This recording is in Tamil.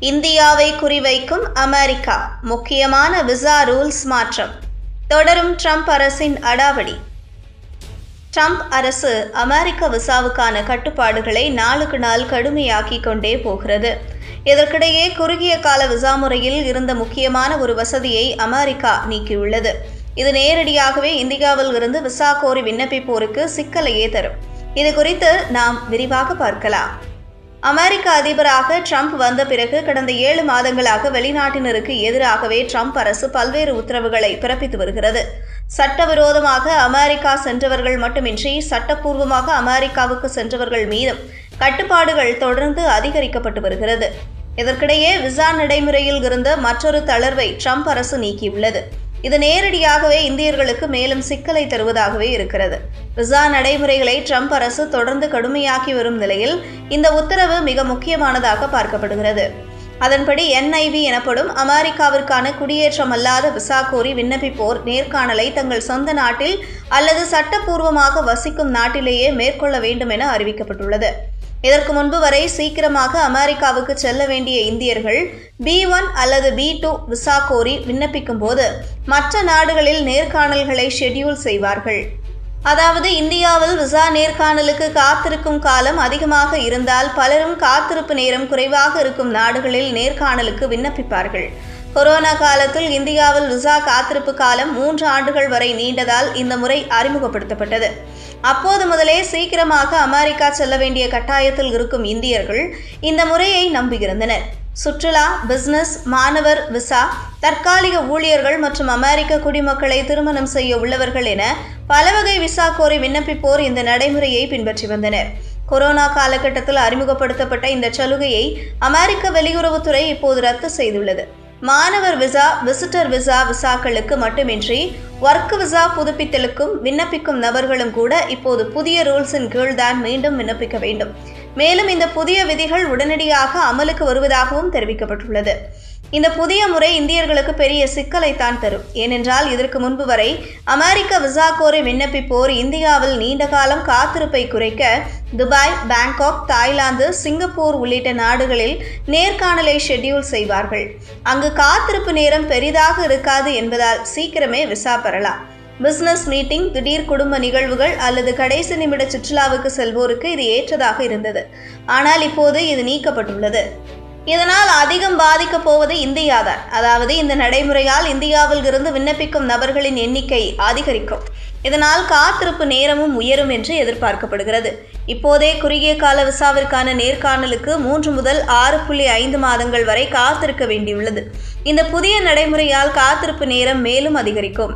இந்தியாவை குறிவைக்கும் அமெரிக்கா முக்கியமான விசா ரூல்ஸ் மாற்றம். தொடரும் ட்ரம்ப் அரசின் அடாவடி. ட்ரம்ப் அரசு அமெரிக்க விசாவுக்கான கட்டுப்பாடுகளை நாளுக்கு நாள் கடுமையாக்கிக் கொண்டே போகிறது. இதற்கிடையே குறுகிய கால விசா முறையில் இருந்த முக்கியமான ஒரு வசதியை அமெரிக்கா நீக்கியுள்ளது. இது நேரடியாகவே இந்தியாவில் இருந்து விசா கோரி விண்ணப்பிப்போருக்கு சிக்கலையே தரும். இது குறித்து நாம் விரிவாக பார்க்கலாம். அமெரிக்க அதிபராக ட்ரம்ப் வந்த பிறகு கடந்த ஏழு மாதங்களாக வெளிநாட்டினருக்கு எதிராகவே ட்ரம்ப் அரசு பல்வேறு உத்தரவுகளை பிறப்பித்து வருகிறது. சட்டவிரோதமாக அமெரிக்கா சென்றவர்கள் மட்டுமின்றி சட்டப்பூர்வமாக அமெரிக்காவுக்கு சென்றவர்கள் மீதும் கட்டுப்பாடுகள் தொடர்ந்து அதிகரிக்கப்பட்டு வருகிறது. இதற்கிடையே விசா நடைமுறையில் இருந்த மற்றொரு தளர்வை ட்ரம்ப் அரசு நீக்கியுள்ளது. இது நேரடியாகவே இந்தியர்களுக்கு மேலும் சிக்கலை தருவதாகவே இருக்கிறது. விசா நடைமுறைகளை ட்ரம்ப் அரசு தொடர்ந்து கடுமையாக்கி வரும் நிலையில் இந்த உத்தரவு மிக முக்கியமானதாக பார்க்கப்படுகிறது. அதன்படி என்ஐவி எனப்படும் அமெரிக்காவிற்கான குடியேற்றம் அல்லாத விசா கோரி விண்ணப்பிப்போர் நேர்காணலை தங்கள் சொந்த நாட்டில் அல்லது சட்டப்பூர்வமாக வசிக்கும் நாட்டிலேயே மேற்கொள்ள வேண்டும் என அறிவிக்கப்பட்டுள்ளது. இதற்கு முன்பு வரை சீக்கிரமாக அமெரிக்காவுக்கு செல்ல வேண்டிய இந்தியர்கள் பி ஒன் அல்லது பி டூ விசா கோரி விண்ணப்பிக்கும் போது மற்ற நாடுகளில் நேர்காணல்களை ஷெட்யூல் செய்வார்கள். அதாவது இந்தியாவில் விசா நேர்காணலுக்கு காத்திருக்கும் காலம் அதிகமாக இருந்தால் பலரும் காத்திருப்பு நேரம் குறைவாக இருக்கும் நாடுகளில் நேர்காணலுக்கு விண்ணப்பிப்பார்கள். கொரோனா காலத்தில் இந்தியாவில் விசா காத்திருப்பு காலம் மூன்று ஆண்டுகள் வரை நீண்டதால் இந்த முறை அறிமுகப்படுத்தப்பட்டது. அப்போது முதலே சீக்கிரமாக அமெரிக்கா செல்ல வேண்டிய கட்டாயத்தில் இருக்கும் இந்தியர்கள் இந்த முறையை நம்பியிருந்தனர் சுற்றுலா பிசினஸ் மாணவர் விசா தற்காலிக ஊழியர்கள் மற்றும் அமெரிக்க குடிமக்களை திருமணம் செய்ய உள்ளவர்கள் என பல வகை விசா கோரி விண்ணப்பிப்போர் இந்த நடைமுறையை பின்பற்றி வந்தனர். கொரோனா காலகட்டத்தில் அறிமுகப்படுத்தப்பட்ட இந்த சலுகையை அமெரிக்க வெளியுறவுத்துறை இப்போது ரத்து செய்துள்ளது. மாணவர் விசா விசிட்டர் விசா விசாக்களுக்கு மட்டுமின்றி ஒர்க் விசா புதுப்பித்தலுக்கும் விண்ணப்பிக்கும் நபர்களும் கூட இப்போது புதிய ரூல்ஸின் கீழ் தான் மீண்டும் விண்ணப்பிக்க வேண்டும். மேலும் இந்த புதிய விதிகள் உடனடியாக அமலுக்கு வருவதாகவும் தெரிவிக்கப்பட்டுள்ளது. இந்த புதிய முறை இந்தியர்களுக்கு பெரிய சிக்கலைத்தான் தரும். ஏனென்றால் இதற்கு முன்பு வரை அமெரிக்க விசா கோரி விண்ணப்பிப்போர் இந்தியாவில் நீண்ட காலம் காத்திருப்பை குறைக்க துபாய் பாங்காக் தாய்லாந்து சிங்கப்பூர் உள்ளிட்ட நாடுகளில் நேர்காணலை ஷெட்யூல் செய்வார்கள். அங்கு காத்திருப்பு நேரம் பெரிதாக இருக்காது என்பதால் சீக்கிரமே விசா பெறலாம். பிசினஸ் மீட்டிங் திடீர் குடும்ப நிகழ்வுகள் அல்லது கடைசி நிமிட சுற்றுலாவுக்கு செல்வோருக்கு இது ஏற்றதாக இருந்தது. ஆனால் இப்போது இது நீக்கப்பட்டுள்ளது. இதனால் அதிகம் பாதிக்கப் போவது இந்தியா தான் அதாவது இந்த நடைமுறையால் இந்தியாவில் இருந்து விண்ணப்பிக்கும் நபர்களின் எண்ணிக்கை அதிகரிக்கும். இதனால் காத்திருப்பு நேரமும் உயரும் என்று எதிர்பார்க்கப்படுகிறது. இப்போதே குறுகிய கால விசாவிற்கான நேர்காணலுக்கு மூன்று முதல் ஆறு புள்ளி ஐந்து மாதங்கள் வரை காத்திருக்க வேண்டியுள்ளது. இந்த புதிய நடைமுறையால் காத்திருப்பு நேரம் மேலும் அதிகரிக்கும்.